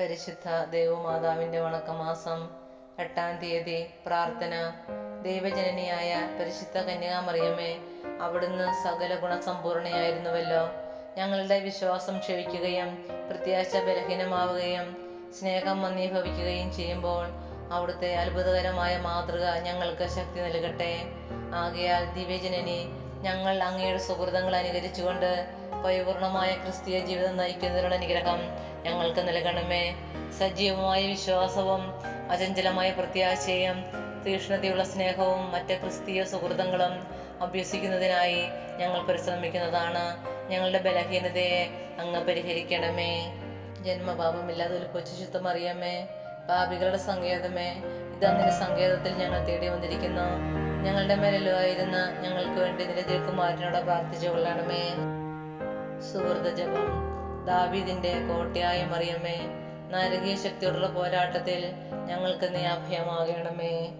പരിശുദ്ധ ദേവമാതാവിന്റെ വണക്കമാസം എട്ടാം തീയതി പ്രാർത്ഥന. ദൈവജനനിയായ പരിശുദ്ധ കന്യാമറിയമ്മേ അവിടുന്ന് സകല ഗുണസമ്പൂർണയായിരുന്നുവല്ലോ. ഞങ്ങളുടെ വിശ്വാസം ക്ഷയിക്കുകയും പ്രത്യാശ ബലഹീനമാവുകയും സ്നേഹം മന്ദീഭവിക്കുകയും ചെയ്യുമ്പോൾ അവിടുത്തെ അത്ഭുതകരമായ മാതൃക ഞങ്ങൾക്ക് ശക്തി നൽകട്ടെ. ആകയാൽ ദിവ്യജനനി ഞങ്ങൾ അങ്ങയുടെ സുഹൃതങ്ങൾ അനുകരിച്ചുകൊണ്ട് പരിപൂർണമായ ക്രിസ്തീയ ജീവിതം നയിക്കുന്നതിനുള്ള അനുഗ്രഹം ഞങ്ങൾക്ക് നൽകണമേ. സജീവമായ വിശ്വാസവും അചഞ്ചലമായ പ്രത്യാശയും തീക്ഷ്ണതയുള്ള സ്നേഹവും മറ്റ് ക്രിസ്തീയ സുഹൃതങ്ങളും അഭ്യസിക്കുന്നതിനായി ഞങ്ങൾ പരിശ്രമിക്കുന്നതാണ്. ഞങ്ങളുടെ ബലഹീനതയെ അങ്ങ് പരിഹരിക്കണമേ. ജന്മപാപമില്ലാതെ ഒരു കൊച്ചു ശുദ്ധം അറിയാമേ. പാപികളുടെ സങ്കേതമേ. ഇതങ്ങനെ സങ്കേതത്തിൽ ഞങ്ങൾ തേടി വന്നിരിക്കുന്നു. ഞങ്ങളുടെ മേലുമായിരുന്ന ഞങ്ങൾക്ക് വേണ്ടി നിന്റെ തിരുക്കുമാരനോട് പ്രാർത്ഥിച്ചു കൊള്ളണമേ സുഹൃത ജപം ദാവീദിന്റെ കോട്ടയായ മറിയമ്മേ നാരകീയ ശക്തിയോടുള്ള പോരാട്ടത്തിൽ ഞങ്ങൾക്ക് നീ അഭയമാകണമേ.